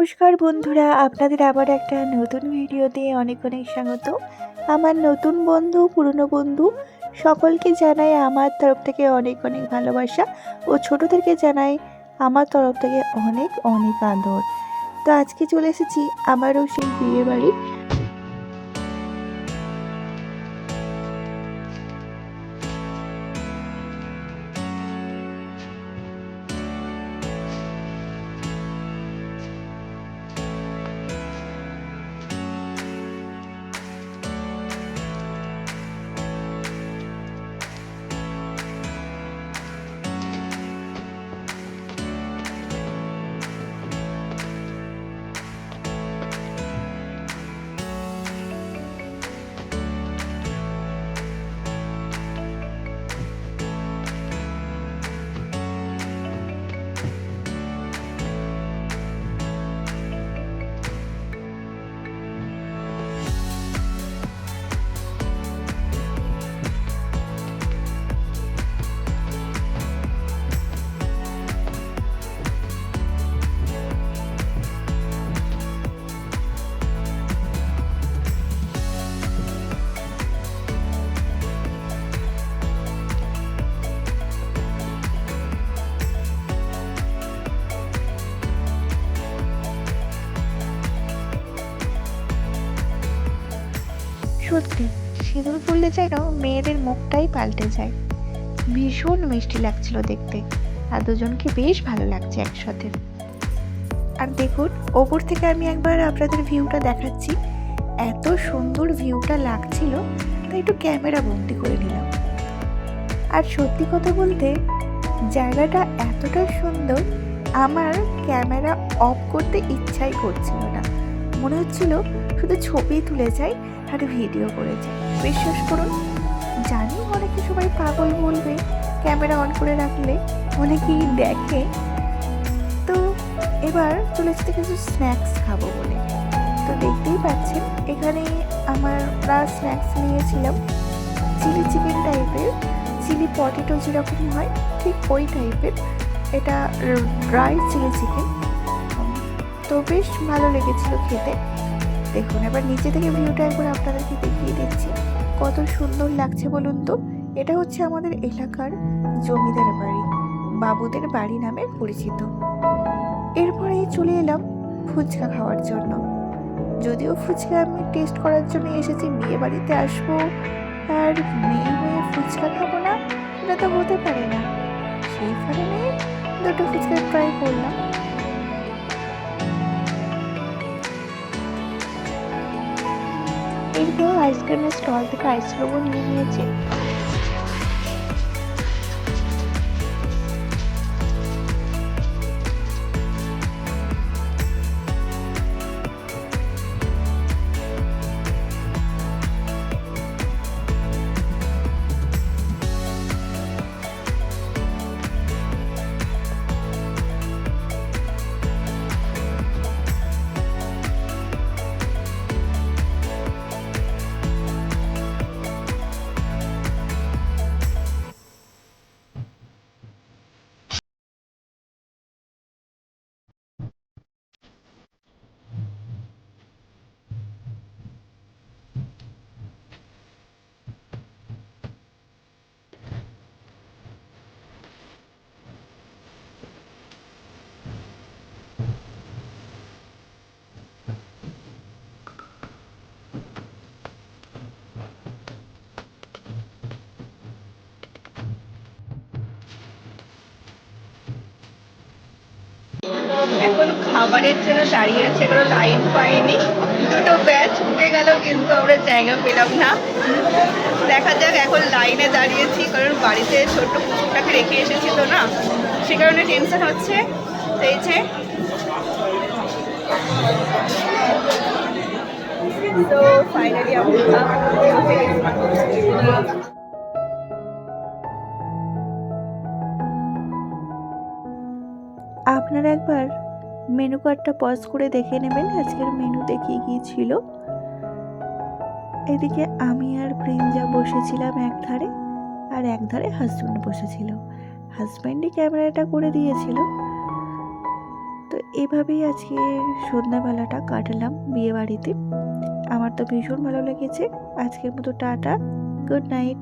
নমস্কার বন্ধুরা, আপনাদের আবার একটা নতুন ভিডিওতে অনেক অনেক স্বাগত। আমার নতুন বন্ধু, পুরনো বন্ধু, সকলকে জানাই আমার তরফ থেকে অনেক অনেক ভালোবাসা ও ছোটদেরকে জানাই আমার তরফ থেকে অনেক অনেক আদর। তো আজকে চলে এসেছি আমারও সেই বিয়ে বাড়ি সত্যি, সিঁদুর ফুললে যেন মেয়েদের মুখটাই পাল্টে যায়। ভীষণ মিষ্টি লাগছিল দেখতে, আর দুজনকে বেশ ভালো লাগছে একসাথে। আর দেখুন, ওপর থেকে আমি একবার আপনাদের ভিউটা দেখাচ্ছি। এত সুন্দর ভিউটা লাগছিল, তাই একটু ক্যামেরা বন্দি করে নিলাম। আর সত্যি কথা বলতে, জায়গাটা এতটা সুন্দর, আমার ক্যামেরা অফ করতে ইচ্ছাই করছিল না। মনে হচ্ছিল শুধু ছবি তুলে যাই আর ভিডিও করে যাই বিশ্বাস করুন, জানি অনেকে সবাই পাগল বলবে ক্যামেরা অন করে রাখলে অনেকেই দেখে। তো এবার চলে কিছু স্ন্যাক্স খাব বলে। তো দেখতেই পাচ্ছেন, এখানে আমরা স্ন্যাক্স নিয়েছিলাম। চিলি চিকেন টাইপের চিলি পটেটো যেরকম হয়, ঠিক ওই টাইপের এটা ড্রাই চিলি চিকেন তো বেশ ভালো লেগেছিল খেতে। দেখুন, এবার নিচে থেকে ভিউটা একবার আপনাদেরকে দেখিয়ে দিচ্ছি। কত সুন্দর লাগছে বলুন তো? এটা হচ্ছে আমাদের এলাকার জমিদার বাড়ি, বাবুদের বাড়ি নামে পরিচিত। এরপরেই চলে এলাম ফুচকা খাওয়ার জন্য। যদিও ফুচকা আমি টেস্ট করার জন্য এসেছি, বিয়ে বাড়িতে আসব আর মেয়ে হয়ে ফুচকা খাব না, এটা তো হতে পারে না। সেই কারণে দুটো ফুচকা ট্রাই করলাম। এরপর আইসক্রিমের স্টল থেকে আইসক্রিমও নিয়ে নিয়েছি। খাবারের জন্য দাঁড়িয়ে আছে, কোনো লাইন পাইনি। দুটো ব্যাচ উঠে গেল, কিন্তু আমরা জায়গা পেলাম না। দেখা যাক, এখন লাইনে দাঁড়িয়েছি, কারণ বাড়িতে ছোট্ট কুকুরটাকে রেখে এসেছি তো না। সে কারণে টেনশন হচ্ছে। এই যে তো ফাইনালি আপনারা একবার মেনু কার্ডটা পজ করে দেখে নেবেন, আজকের মেনু দেখিয়ে গিয়েছিল এদিকে আমি আর প্রিঞ্জা বসেছিলাম এক ধারে আর এক ধারে হাজব্যান্ড বসেছিল। হাজব্যান্ডই ক্যামেরাটা করে দিয়েছিল। তো এভাবেই আজকে সন্ধ্যাবেলাটা কাটালাম বিয়ে বাড়িতে আমার তো ভীষণ ভালো লেগেছে। আজকের মতো টাটা গুড নাইট